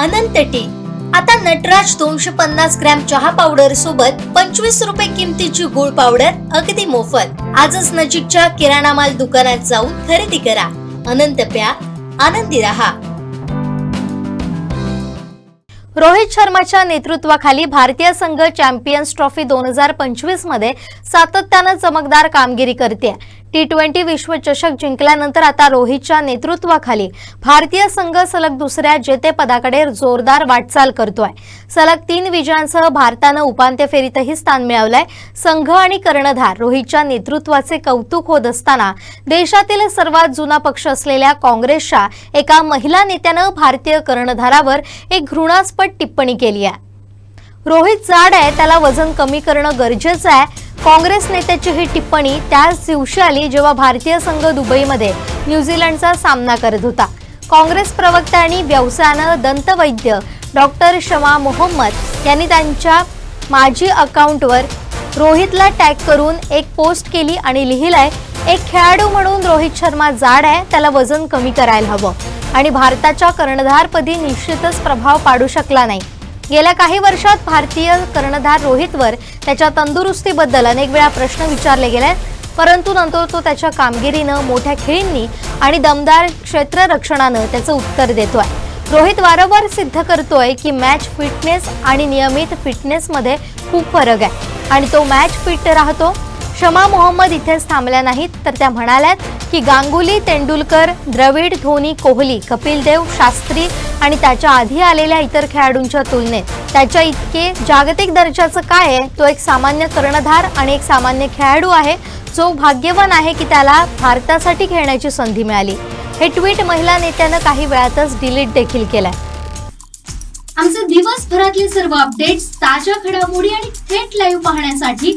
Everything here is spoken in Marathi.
अनंत टी. आता नटराज दोनशे पन्नास ग्रॅम चहा पावडर सोबत पंचवीस रुपये किमतीची गुळ पावडर अगदी मोफत. आजच नजीकच्या किराणा माल दुकानात जाऊन खरेदी करा. अनंत प्या. आनंदी रहा. रोहित शर्माच्या नेतृत्वाखाली भारतीय संघ चॅम्पियन्स ट्रॉफी दोन हजार पंचवीसमध्ये सातत्यानं चमकदार कामगिरी करते टी ट्वेंटी विश्वचषक जिंकल्यानंतर आता रोहितच्या नेतृत्वाखाली भारतीय संघ सलग दुसऱ्या जेतेपदाकडे जोरदार वाटचाल करतोय. सलग तीन विजयांसह भारतानं उपांत्य फेरीतही स्थान मिळवलंय. संघ आणि कर्णधार रोहितच्या नेतृत्वाचे कौतुक होत असताना देशातील सर्वात जुना पक्ष असलेल्या काँग्रेसच्या एका महिला नेत्यानं भारतीय कर्णधारावर एक घृणास्पद टिप्पणी केली आहे. रोहित जाड आहे त्याला वजन कमी करणं गरजेचं आहे. काँग्रेस नेत्याची ही टिप्पणी त्याच दिवशी आली जेव्हा भारतीय संघ दुबईमध्ये न्यूझीलंडचा सामना करत होता. काँग्रेस प्रवक्ता आणि व्यवसायानं दंतवैद्य डॉक्टर शमा मोहम्मद यांनी त्यांच्या माजी अकाउंटवर रोहितला टॅग करून एक पोस्ट केली आणि लिहिलंय एक खेळाडू म्हणून रोहित शर्मा जाड आहे त्याला वजन कमी करायला हवं. आणि भारताच्या कर्णधारपदी निश्चितच प्रभाव पाडू शकला नाही. गेल्या काही वर्षात भारतीय कर्णधार रोहितवर त्याच्या तंदुरुस्तीबद्दल अनेक वेळा प्रश्न विचारले गेले परंतु नंतर तो त्याच्या कामगिरीनं मोठ्या खेळींनी आणि दमदार क्षेत्ररक्षणानं त्याचं उत्तर देतोय. रोहित वारंवार सिद्ध करतोय की मॅच फिटनेस आणि नियमित फिटनेसमध्ये खूप फरक आहे. आणि तो मॅच फिट राहतो. शमा मोहम्मद इथेच थांबल्या नाहीत तर त्या म्हणाल्यात की गांगुली तेंडुलकर द्रविड धोनी कोहली कपिल देव शास्त्री आणि त्याच्या आधी आलेल्या इतर खेळाडूंच्या तुलनेत त्याच्या इतके जागतिक दर्जाचं काय आहे? तो एक सामान्य कर्णधार आणि एक सामान्य खेळाडू आहे जो भाग्यवान आहे की त्याला भारतासाठी खेळण्याची संधी मिळाली. हे ट्विट महिला नेत्यानं काही वेळातच डिलीट देखील केलंय. आमचे दिवसभरातले सर्व अपडेट्स ताज्या घडामोडी आणि थेट लाईव्ह पाहण्यासाठी